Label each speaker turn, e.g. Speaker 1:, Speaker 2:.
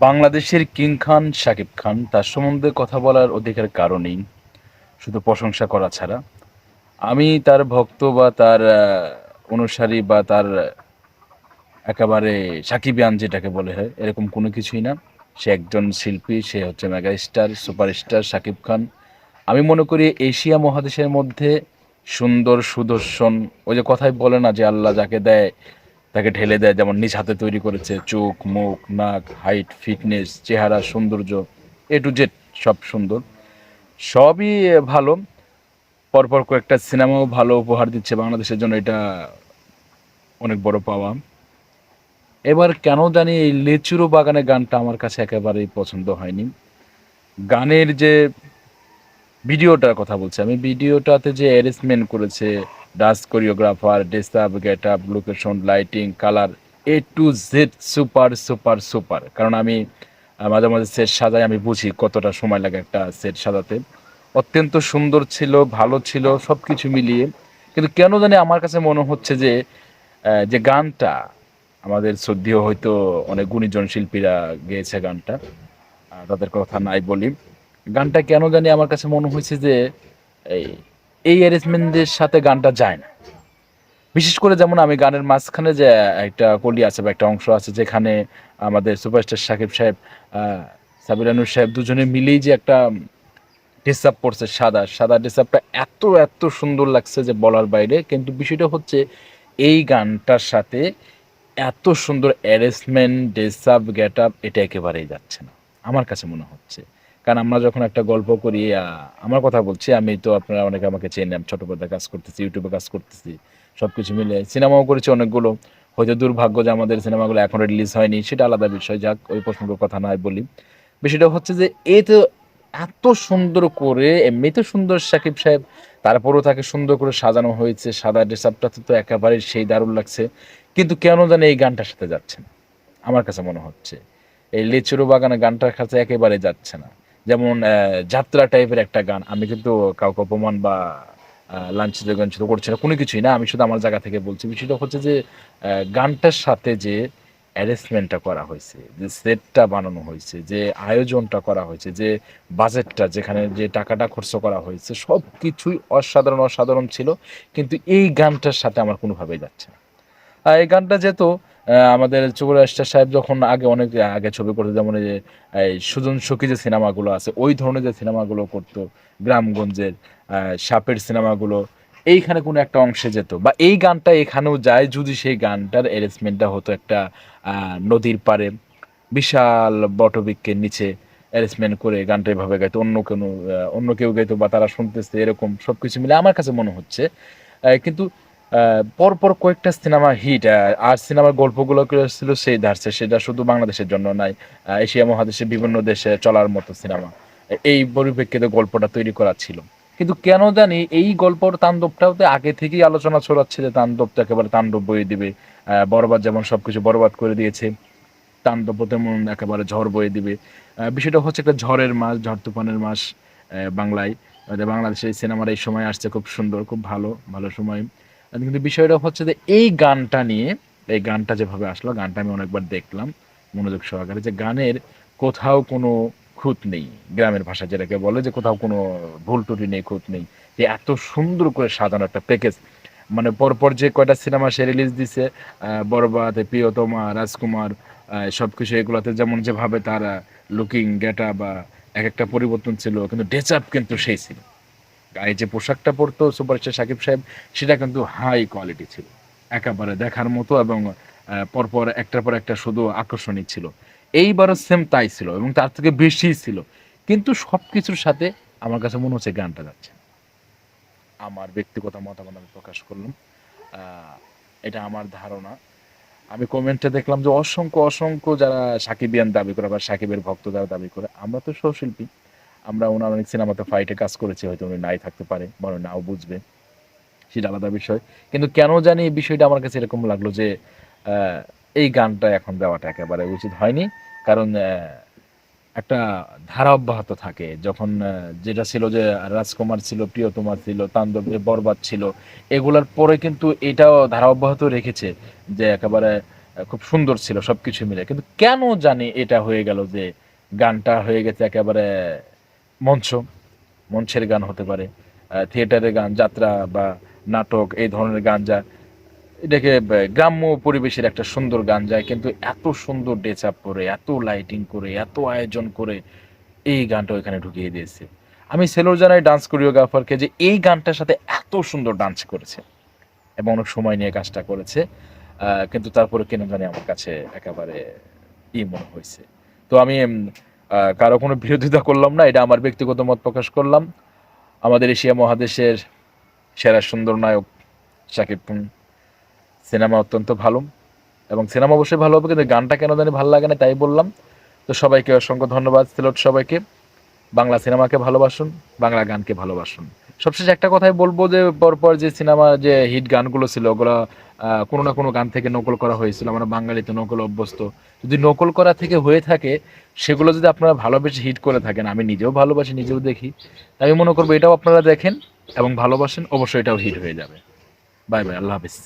Speaker 1: বাংলাদেশের কিং খান শাকিব খান তার সম্বন্ধে কথা বলার অধিকার কারণেই শুধু প্রশংসা করা ছাড়া। আমি তার ভক্ত বা তার অনুসারী বা তার একেবারে সাকিবিয়ান যেটাকে বলে হয়, এরকম কোনো কিছুই না। সে একজন শিল্পী, সে হচ্ছে mega star superstar Shakib Khan. আমি মনে করি এশিয়া মহাদেশের মধ্যে সুন্দর সুদর্শন, ওই যে কথাই বলে না যে আল্লাহ যাকে দেয় তাকে ঢেলে দেয়, যেমন নিজ হাতে তৈরি করেছে, চোখ, মুখ, নাক হাইট ফিটনেস চেহারা, সৌন্দর্য এ টু জেড সব সুন্দর। সবই ভালো। পরপর কয়েকটা সিনেমাও ভালো উপহার দিচ্ছে বাংলাদেশের জন্য, এটা অনেক বড় পাওয়া। এবার কেন জানি এই লেচুরো বাগানে গানটা আমার কাছে একেবারেই পছন্দ হয়নি। গানের যে ভিডিওটার কথা বলছি, আমি ভিডিওটাতে যে অ্যারেঞ্জমেন্ট করেছে dance choreographer up get up location lighting colour A to Z super super super কারণ আমি মাঝে মাঝে সেট সাজাই, আমি বুঝি কতটা সময় লাগে একটা সেট সাজাতে। অত্যন্ত সুন্দর ছিল, ভালো ছিল সব কিছু মিলিয়ে। কিন্তু কেন জানি আমার কাছে মনে হচ্ছে যে যে গানটা আমাদের শ্রদ্ধেয় হয়তো অনেক গুণীজন শিল্পীরা গেয়েছে গানটা তাদের কথা নাই বলি। গানটা কেন জানি আমার কাছে মনে হয়েছে যে, এই এই অ্যারেঞ্জমেন্টের সাথে গানটা যায় না। বিশেষ করে যেমন আমি গানের মাঝখানে যে, একটা কলি আছে বা একটা অংশ আছে যেখানে আমাদের সুপারস্টার সাকিব সাহেব সাবিরানুর সাহেব দুজনে মিলেই যে একটা ড্রেস আপ পরছে সাদা। সাদা ড্রেস আপটা এত এত সুন্দর লাগছে যে বলার বাইরে। কিন্তু বিষয়টা হচ্ছে এই গানটার সাথে এত সুন্দর অ্যারেঞ্জমেন্ট আপ গেট আপ এটা একেবারেই যাচ্ছে না। আমার কাছে মনে হচ্ছে কারণ আমরা যখন একটা গল্প করি আমার কথা বলছি, আমি তো আপনারা অনেকে আমাকে চেনেন ছোট পর্দায় কাজ করতেছি, ইউটিউবে কাজ করতেছি সব কিছু মিলে সিনেমাও করেছি অনেকগুলো। হয়তো দুর্ভাগ্য যে আমাদের সিনেমাগুলো এখনও রিলিজ হয়নি, সেটা আলাদা বিষয়, যাক, ওই প্রসঙ্গ কথা নয় বলি। বিষয়টা হচ্ছে যে, এ তো এত সুন্দর করে এমনিতে সুন্দর সাকিব সাহেব, তারপরও তাকে সুন্দর করে সাজানো হয়েছে, সাদা ড্রেস আপটা তো একেবারে সেই দারুণ লাগছে, কিন্তু কেন জানি এই গানটার সাথে যাচ্ছে না, আমার কাছে মনে হচ্ছে। এই লেচুরো বাগানে গানটার কাছে একেবারে যাচ্ছে না। যেমন যাত্রা টাইপের একটা গান। আমি কিন্তু কাউকে অপমান বা লাঞ্ছিত গাঞ্ছিত করছি না, কোনো কিছুই না, আমি শুধু আমার জায়গা থেকে বলছি। বিষয়টা হচ্ছে যে গানটার সাথে যে অ্যারেঞ্জমেন্টটা করা হয়েছে, যে সেটটা বানানো হয়েছে, যে আয়োজনটা করা হয়েছে, যে বাজেটটা যেখানে যে টাকাটা খরচ করা হয়েছে সব কিছুই অসাধারণ অসাধারণ ছিল। কিন্তু এই গানটার সাথে আমার কোনোভাবেই যাচ্ছে না। এই গানটা যেহেতু আমাদের চুকুর স্টার সাহেব যখন আগে অনেক, আগে ছবি করতো, যেমন এই সুজন সখী যে সিনেমাগুলো আছে, ওই ধরনের যে সিনেমাগুলো করতো গ্রামগঞ্জের সাপের সিনেমাগুলো, এইখানে কোনো একটা অংশে যেত বা এই গানটা এখানেও যায় যদি সেই গানটার অ্যারেঞ্জমেন্টটা হতো একটা নদীর পাড়ে, বিশাল বটবৃক্ষের নিচে অ্যারেঞ্জমেন্ট করে গানটা এভাবে গাইতো, অন্য কোনো অন্য কেউ গাইতো বা তারা শুনতেছে এরকম সব কিছু মিলে আমার কাছে মনে হচ্ছে। কিন্তু পরপর কয়েকটা সিনেমা হিট আর সিনেমার গল্পগুলো ছিল সেই ধারছে সেটা শুধু বাংলাদেশের জন্য নয় আহ, এশিয়া মহাদেশের বিভিন্ন দেশে চলার মতো সিনেমা। এই পরিপ্রেক্ষিতে গল্পটা তৈরি করা ছিল। কিন্তু কেন জানি এই গল্পর তাণ্ডবটাও তো আগে থেকেই আলোচনা ছড়াচ্ছে যে তাণ্ডবটা একেবারে তাণ্ডব বয়ে দিবে বরবাদ যেমন সবকিছু বরবাদ করে দিয়েছে তাণ্ডব তেমন একেবারে ঝড় বয়ে দিবে। বিষয়টা হচ্ছে একটা ঝড়ের মাস ঝড় তুফানের মাস বাংলায়। বাংলাদেশের সিনেমার এই সময় আসছে খুব সুন্দর খুব ভালো ভালো সময়। কিন্তু বিষয়টা হচ্ছে যে এই গানটা নিয়ে, এই গানটা যেভাবে আসলো, গানটা আমি অনেকবার দেখলাম মনোযোগ সহকারে যে গানের কোথাও কোনো খুঁত নেই, গ্রামের ভাষা যেটাকে বলে যে কোথাও কোনো ভুল ত্রুটি নেই, খুঁত নেই। যে এত সুন্দর করে সাজানো একটা প্যাকেজ মানে পরপর যে কয়টা সিনেমা সে রিলিজ দিছে বরবাদ, প্রিয়তমা, রাজকুমার সব কিছু এগুলোতে যেমন যেভাবে তারা লুকিং গেটা বা এক একটা পরিবর্তন ছিল, কিন্তু ডেচ আপ কিন্তু সেই ছিল। গায়ে যে পোশাকটা পরতো সুপারস্টার সাকিব সাহেব, সেটা কিন্তু হাই কোয়ালিটি ছিল। একেবারে দেখার মতো এবং পরপর একটার পর একটা শুধু আকর্ষণীয় ছিল। এইবারও সেম তাই ছিল এবং তার থেকে বেশি ছিল। কিন্তু সব কিছুর সাথে আমার কাছে মনে হচ্ছে গানটা যাচ্ছে। আমার ব্যক্তিগত মতামত আমি প্রকাশ করলাম। এটা আমার ধারণা। আমি কমেন্টে দেখলাম যে অসংখ্য অসংখ্য যারা সাকিবিয়ান দাবি করে বা সাকিবের ভক্ত যারা দাবি করে, আমরা তো সহশিল্পী আমরা ওনার অনেক সিনেমাতে ফাইটে কাজ করেছি, হয়তো উনি নাই থাকতে পারে বা নাও বুঝবে। সেটা আলাদা বিষয়। কিন্তু কেন জানি এই বিষয়টা আমার কাছে এরকম লাগল যে এই গানটা এখন দেওয়াটা একেবারে উচিত হয়নি। কারণ একটা ধারা অব্যাহত থাকে। যখন যেটা ছিল যে রাজকুমার ছিল প্রিয়তমা ছিল, তাণ্ডব বরবাদ ছিল, এগুলার পরে কিন্তু এটাও ধারা অব্যাহত রেখেছে যে একেবারে খুব সুন্দর ছিল সবকিছু মিলে। কিন্তু কেন জানি এটা হয়ে গেল যে গানটা হয়ে গেছে একেবারে মঞ্চ, মঞ্চের গান হতে পারে থিয়েটারের গান, যাত্রা বা নাটক, এই ধরনের গান যা, এটাকে গ্রাম্য পরিবেশের একটা সুন্দর গান যায়, কিন্তু এত সুন্দর ডেচ আপ করে, এত লাইটিং করে, এত আয়োজন করে, এই গানটা ওইখানে ঢুকিয়ে দিয়েছে। আমি সেলোর জানাই ডান্স কোরিওগ্রাফারকে যে এই গানটার সাথে এত সুন্দর ডান্স করেছে এবং অনেক সময় নিয়ে কাজটা করেছে কিন্তু তারপরে কেন জানি আমার কাছে একেবারে ই মনে হয়েছে। তো আমি কারও কোনো বিরোধিতা করলাম না, এটা আমার ব্যক্তিগত মত প্রকাশ করলাম। আমাদের এশিয়া মহাদেশের সেরা সুন্দর নায়ক শাকিব খান। সিনেমা অত্যন্ত ভালো এবং সিনেমা অবশ্যই ভালো হবে, কিন্তু গানটা কেন জানি ভালো লাগে না তাই বললাম। তো সবাইকে অসংখ্য ধন্যবাদ, সিলট সবাইকে। বাংলা সিনেমাকে ভালোবাসুন, বাংলা গানকে ভালোবাসুন। সবশেষে একটা কথাই বলব যে, পরপর যে সিনেমা, যে হিট গানগুলো ছিল, ওগুলো কোনো না কোনো গান থেকে নকল করা হয়েছিল। আমরা বাঙালিতে নকল অভ্যস্ত। যদি নকল করা থেকে হয়ে থাকে, সেগুলো যদি আপনারা ভালোবেসে হিট করে থাকেন, আমি নিজেও ভালোবাসি, নিজেও দেখি। আমি মনে করব এটাও আপনারা দেখেন এবং ভালোবাসেন, অবশ্যই এটাও হিট হয়ে যাবে। বাই বাই, আল্লাহ হাফিজ।